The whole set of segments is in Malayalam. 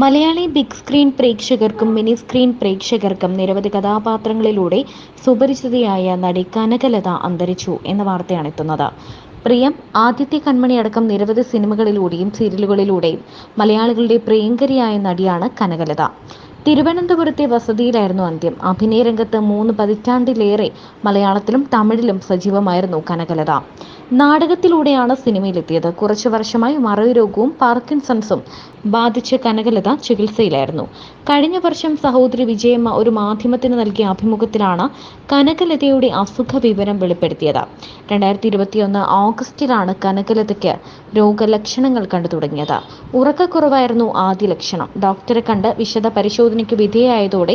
മലയാളി ബിഗ് സ്ക്രീൻ പ്രേക്ഷകർക്കും മിനി സ്ക്രീൻ പ്രേക്ഷകർക്കും നിരവധി കഥാപാത്രങ്ങളിലൂടെ സുപരിചിതയായ നടി കനകലത അന്തരിച്ചു എന്ന വാർത്തയാണ് എത്തുന്നത്. പ്രിയം ആദിത്യ കൺമണി അടക്കം നിരവധി സിനിമകളിലൂടെയും സീരിയലുകളിലൂടെയും മലയാളികളുടെ പ്രിയങ്കരിയായ നടിയാണ് കനകലത. തിരുവനന്തപുരത്തെ വസതിയിലായിരുന്നു അന്ത്യം. അഭിനയ രംഗത്ത് മൂന്ന് പതിറ്റാണ്ടിലേറെ മലയാളത്തിലും തമിഴിലും സജീവമായിരുന്നു കനകലത. നാടകത്തിലൂടെയാണ് സിനിമയിലെത്തിയത്. കുറച്ചു വർഷമായി മറവി രോഗവും പാർക്കിൻസൺസും ബാധിച്ച് കനകലത ചികിത്സയിലായിരുന്നു. കഴിഞ്ഞ വർഷം സഹോദരി വിജയമ്മ ഒരു മാധ്യമത്തിന് നൽകിയ അഭിമുഖത്തിലാണ് കനകലതയുടെ അസുഖ വിവരം വെളിപ്പെടുത്തിയത്. രണ്ടായിരത്തി ഇരുപത്തിയൊന്ന് ഓഗസ്റ്റിലാണ് കനകലതയ്ക്ക് രോഗലക്ഷണങ്ങൾ കണ്ടു തുടങ്ങിയത്. ഉറക്കക്കുറവായിരുന്നു ആദ്യ ലക്ഷണം. ഡോക്ടറെ കണ്ട് വിശദ പരിശോധനയ്ക്ക് വിധേയമായതോടെ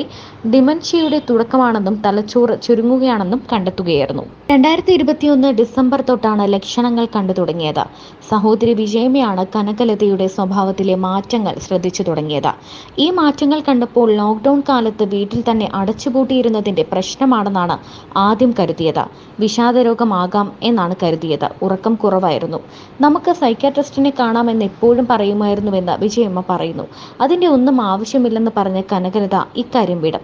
ഡിമൻഷ്യയുടെ തുടക്കമാണെന്നും തലച്ചോറ് ചുരുങ്ങുകയാണെന്നും കണ്ടെത്തുകയായിരുന്നു. രണ്ടായിരത്തി ഇരുപത്തിയൊന്ന് ഡിസംബർ തൊട്ടാണ് ലക്ഷണങ്ങൾ കണ്ടു തുടങ്ങിയത്. സഹോദരി വിജയമയാണ് കനകലതയുടെ സ്വഭാവത്തിലെ മാറ്റങ്ങൾ ശ്രദ്ധിച്ചു തുടങ്ങിയത്. ഈ മാറ്റങ്ങൾ കണ്ടപ്പോൾ ലോക്ക്ഡൌൺ കാലത്ത് വീട്ടിൽ തന്നെ അടച്ചുപൂട്ടിയിരുന്നതിന്റെ പ്രശ്നമാണെന്നാണ് ആദ്യം കരുതിയത്. വിഷാദരോഗമാകാം എന്നാണ് കരുതിയത്. ഉറക്കം കുറവായിരുന്നു. നമുക്ക് സൈക്കാട്രിസ്റ്റിനെ കാണാമെന്ന് എപ്പോഴും പറയുമായിരുന്നുവെന്ന് വിജയമ്മ പറയുന്നു. അതിന്റെ ഒന്നും ആവശ്യമില്ലെന്ന് പറഞ്ഞ കനകലത ഇക്കാര്യം വിടും.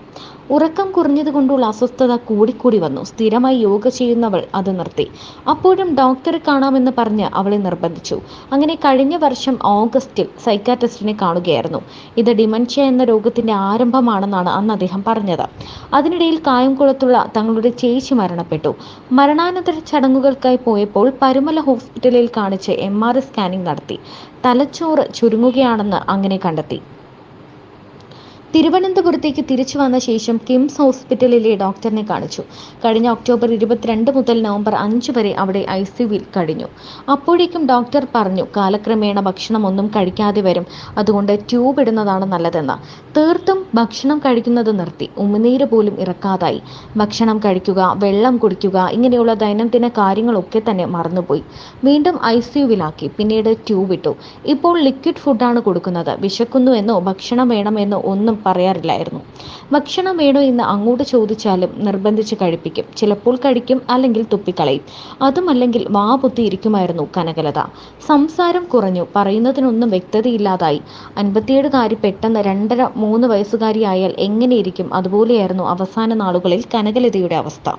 ഉറക്കം കുറഞ്ഞതുകൊണ്ടുള്ള അസ്വസ്ഥത കൂടിക്കൂടി വന്നു. സ്ഥിരമായി യോഗ ചെയ്യുന്നവൾ അത് നിർത്തി. അപ്പോഴും ഡോക്ടറെ കാണാമെന്ന് പറഞ്ഞ് അവളെ നിർബന്ധിച്ചു. അങ്ങനെ കഴിഞ്ഞ വർഷം ഓഗസ്റ്റിൽ സൈക്കാട്രിസ്റ്റിനെ കാണുകയായിരുന്നു. ഇത് ഡിമൻഷ്യ എന്ന രോഗത്തിന്റെ ആരംഭമാണെന്നാണ് അന്ന് അദ്ദേഹം പറഞ്ഞത്. അതിനിടയിൽ കായംകുളത്തുള്ള തങ്ങളുടെ ചേച്ചി മരണപ്പെട്ടു. മരണാനന്തര ചടങ്ങുകൾക്കായി പോയപ്പോൾ പരുമല ഹോസ്പിറ്റലിൽ കാണിച്ച് എം ആർ സ്കാനിംഗ് നടത്തി. തലച്ചോറ് ചുരുങ്ങുകയാണെന്ന് അങ്ങനെ കണ്ടെത്തി. തിരുവനന്തപുരത്തേക്ക് തിരിച്ചു വന്ന ശേഷം കിംസ് ഹോസ്പിറ്റലിലെ ഡോക്ടറിനെ കാണിച്ചു. കഴിഞ്ഞ ഒക്ടോബർ ഇരുപത്തിരണ്ട് മുതൽ നവംബർ അഞ്ച് വരെ അവിടെ ഐ സിയുവിൽ കഴിഞ്ഞു. അപ്പോഴേക്കും ഡോക്ടർ പറഞ്ഞു കാലക്രമേണ ഭക്ഷണമൊന്നും കഴിക്കാതെ വരും. അതുകൊണ്ട് ട്യൂബ് ഇടുന്നതാണ് നല്ലതെന്ന്. തീർത്തും ഭക്ഷണം കഴിക്കുന്നത് നിർത്തി. ഉമിനീര് പോലും ഇറക്കാതായി. ഭക്ഷണം കഴിക്കുക വെള്ളം കുടിക്കുക ഇങ്ങനെയുള്ള ദൈനംദിന കാര്യങ്ങളൊക്കെ തന്നെ മറന്നുപോയി. വീണ്ടും ഐ സിയുവിലാക്കി പിന്നീട് ട്യൂബ് ഇട്ടു. ഇപ്പോൾ ലിക്വിഡ് ഫുഡാണ് കൊടുക്കുന്നത്. വിശക്കുന്നു എന്നോ ഭക്ഷണം വേണമെന്നോ ഒന്നും പറയാറില്ലായിരുന്നു. ഭക്ഷണം വേണോ എന്ന് അങ്ങോട്ട് ചോദിച്ചാലും നിർബന്ധിച്ച് കഴിപ്പിക്കും. ചിലപ്പോൾ കഴിക്കും അല്ലെങ്കിൽ തുപ്പിക്കളയും. അതുമല്ലെങ്കിൽ വാ പൊത്തിയിരിക്കുമായിരുന്നു കനകലത. സംസാരം കുറഞ്ഞു. പറയുന്നതിനൊന്നും വ്യക്തതയില്ലാതായി. അൻപത്തിയേഴുകാരി പെട്ടെന്ന് രണ്ടര മൂന്ന് വയസ്സുകാരിയായാൽ എങ്ങനെയിരിക്കും? അതുപോലെയായിരുന്നു അവസാന നാളുകളിൽ കനകലതയുടെ അവസ്ഥ.